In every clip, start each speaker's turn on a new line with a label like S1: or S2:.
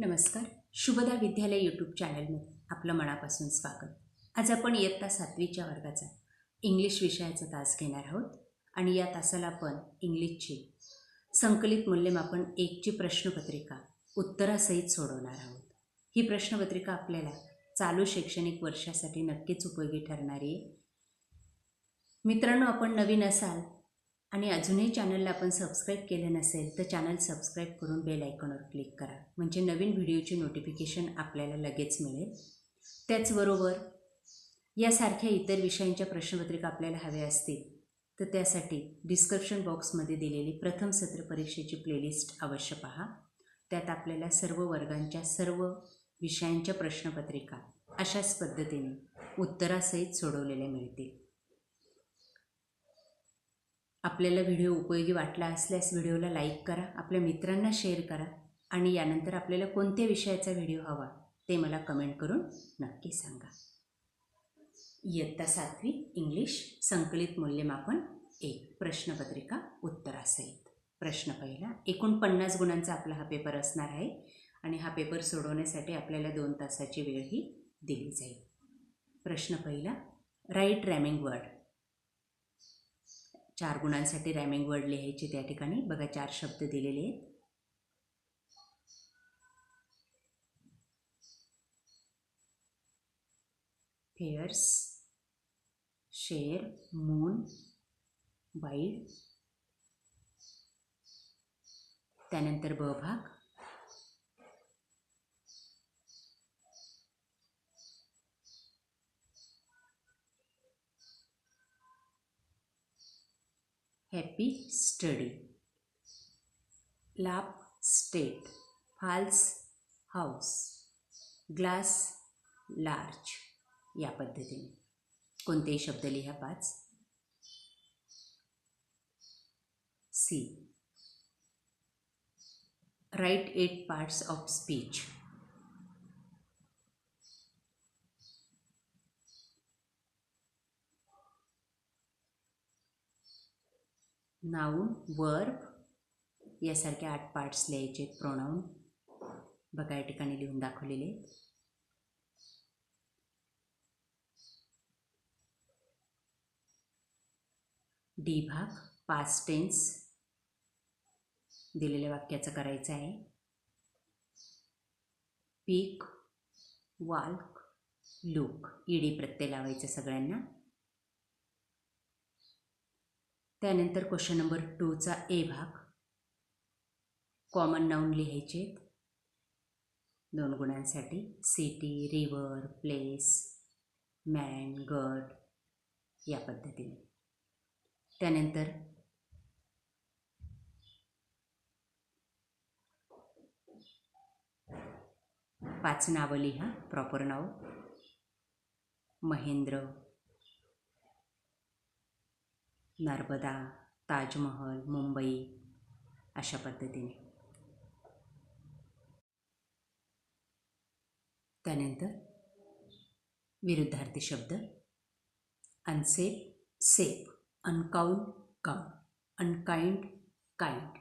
S1: नमस्कार. शुभदा विद्यालय यूट्यूब चॅनलमध्ये आपलं मनापासून स्वागत. आज आपण इयत्ता सातवीच्या वर्गाचा इंग्लिश विषयाचा तास घेणार आहोत आणि या तासाला आपण इंग्लिशची संकलित मूल्यमापन एकची प्रश्नपत्रिका उत्तरासहित सोडवणार आहोत. ही प्रश्नपत्रिका आपल्याला चालू शैक्षणिक वर्षासाठी नक्कीच उपयोगी ठरणारी आहे. मित्रांनो आपण नवीन असाल आणि अजूनही चॅनलला आपण सबस्क्राईब केलं नसेल तर चॅनल सबस्क्राईब करून बेल आयकॉनवर क्लिक करा. म्हणजे नवीन व्हिडिओची नोटिफिकेशन आपल्याला लगेच मिळेल. त्याचबरोबर यासारख्या इतर विषयांच्या प्रश्नपत्रिका आपल्याला हव्या असतील तर त्यासाठी डिस्क्रिप्शन बॉक्समध्ये दिलेली प्रथम सत्र परीक्षेची प्लेलिस्ट अवश्य पहा. त्यात आपल्याला सर्व वर्गांच्या सर्व विषयांच्या प्रश्नपत्रिका अशाच पद्धतीने उत्तरासहित सोडवलेल्या मिळतील. आपल्याला व्हिडिओ उपयोगी वाटला असल्यास व्हिडिओला लाईक करा आपल्या मित्रांना शेअर करा आणि यानंतर आपल्याला कोणत्या विषयाचा व्हिडिओ हवा ते मला कमेंट करून नक्की सांगा. इयत्ता सातवी इंग्लिश संकलित मूल्यमापन एक प्रश्नपत्रिका उत्तरासहित. प्रश्न पहिला एकूण पन्नास गुणांचा आपला हा पेपर असणार आहे आणि हा पेपर सोडवण्यासाठी आपल्याला दोन तासाची वेळही दिली जाईल. प्रश्न पहिला राईट रॅमिंग वर्ड. चार गुणांसाठी रॅमिंग वर्ड लिहायचे त्या ठिकाणी. बघा चार शब्द दिलेले आहेत. फेअर्स शेर मून वाईड त्यानंतर ब भाग. Happy study lap state false house glass large या पद्धतीने. कोणतेही शब्द लिहा पाच. C write eight parts of speech noun verb यासारखे आठ पार्ट्स लिहायचे आहेत प्रोनाऊन बघा या ठिकाणी लिहून दाखवलेले आहेत. डी भाग पास्ट टेन्स दिलेल्या वाक्याचं करायचं आहे. पीक वाल्क लूक ईडी प्रत्यय लावायचं सगळ्यांना. त्यानंतर क्वेश्चन नंबर टूचा ए भाग. कॉमन नाऊन लिहायचे दोन गुणांसाठी सिटी रिवर प्लेस मॅन गड या पद्धतीने. त्यानंतर पाच नावं लिहा प्रॉपर नाव. महेंद्र नर्मदा ताजमहल मुंबई अशा पद्धतीने. त्यानंतर विरुद्धार्थी शब्द unsafe safe uncount count unkind kind.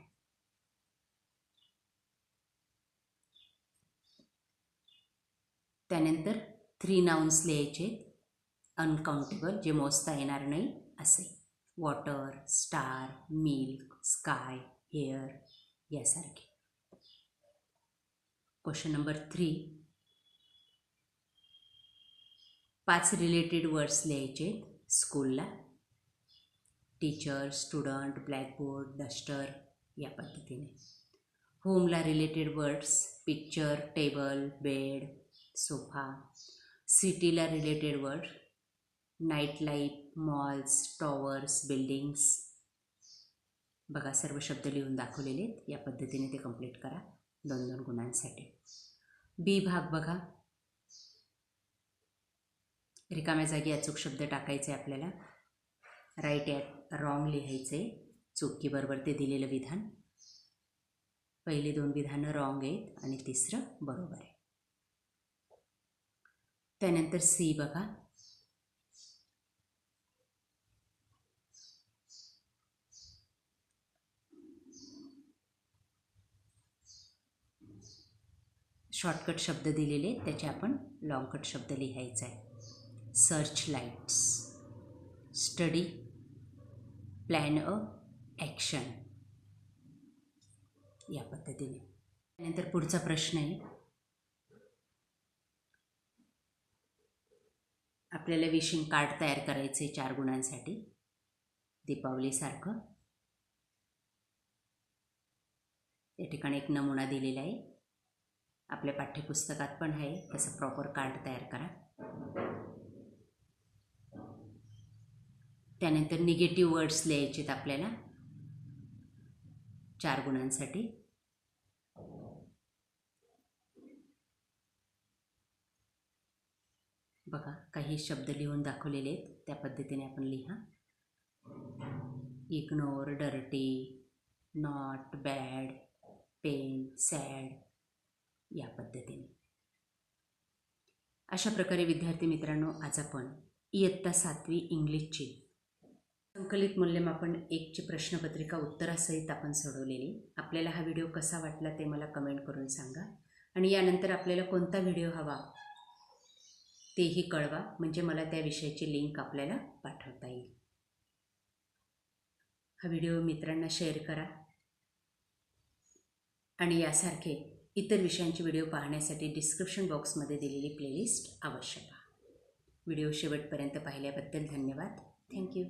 S1: त्यानंतर थ्री नाउन्स लिहायचे अनकाउंटेबल जे मोजता येणार नाही असे. Water star milk sky hair यासारखे. Question number three. पाच रिलेटेड वर्ड्स लिहायचे स्कूलला. टीचर स्टुडंट ब्लॅकबोर्ड डस्टर या पद्धतीने. होमला related words picture table bed sofa सिटीला related word nightlight malls towers buildings बघा सर्व शब्द लिहून दाखवलेले आहेत. या पद्धतीने ते कंप्लीट करा. दोन दोन गुणांसाठी. बी भाग बघा. रिकाम्या जागी अचूक शब्द टाकायचे आपल्याला. राईट ॲट रॉंग लिहायचे. चुकीबरोबर ते दिलेलं विधान. पहिले दोन विधानं रॉंग आहेत आणि तिसरं बरोबर आहे. त्यानंतर सी बघा. शॉर्टकट शब्द दिलेले त्याचे आपण लॉंगकट शब्द लिहायचा आहे. Search lights study plan of action या पद्धतीने. त्यानंतर पुढचा प्रश्न आहे. आपल्याला विशिंग कार्ड तयार करायचं आहे चार गुणांसाठी. दीपावलीसारखं. या ठिकाणी एक नमुना दिलेला आहे. आपल्या पाठ्यपुस्तकात पण आहे. तसं प्रॉपर कार्ड तयार करा. त्यानंतर निगेटिव्ह वर्ड्स लिहायचे आहेत आपल्याला. चार गुणांसाठी. बघा काही शब्द लिहून दाखवलेले आहेत. त्या पद्धतीने आपण लिहा. Ignore dirty not bad pain sad या पद्धतीने. अशा प्रकारे विद्यार्थी मित्रांनो आज आपण इयत्ता सातवी इंग्लिशची संकलित मूल्यमापन एकची प्रश्नपत्रिका उत्तरासहित आपण सोडवलेली. आपल्याला हा व्हिडिओ कसा वाटला ते मला कमेंट करून सांगा. आणि यानंतर आपल्याला कोणता व्हिडिओ हवा तेही कळवा. म्हणजे मला त्या विषयाची लिंक आपल्याला पाठवता येईल. हा व्हिडिओ मित्रांना शेअर करा. आणि यासारखे इतर विषयांचे व्हिडिओ पाहण्यासाठी डिस्क्रिप्शन बॉक्समध्ये दिलेली प्लेलिस्ट अवश्य पहा. व्हिडिओ शेवटपर्यंत पाहिल्याबद्दल धन्यवाद. थँक्यू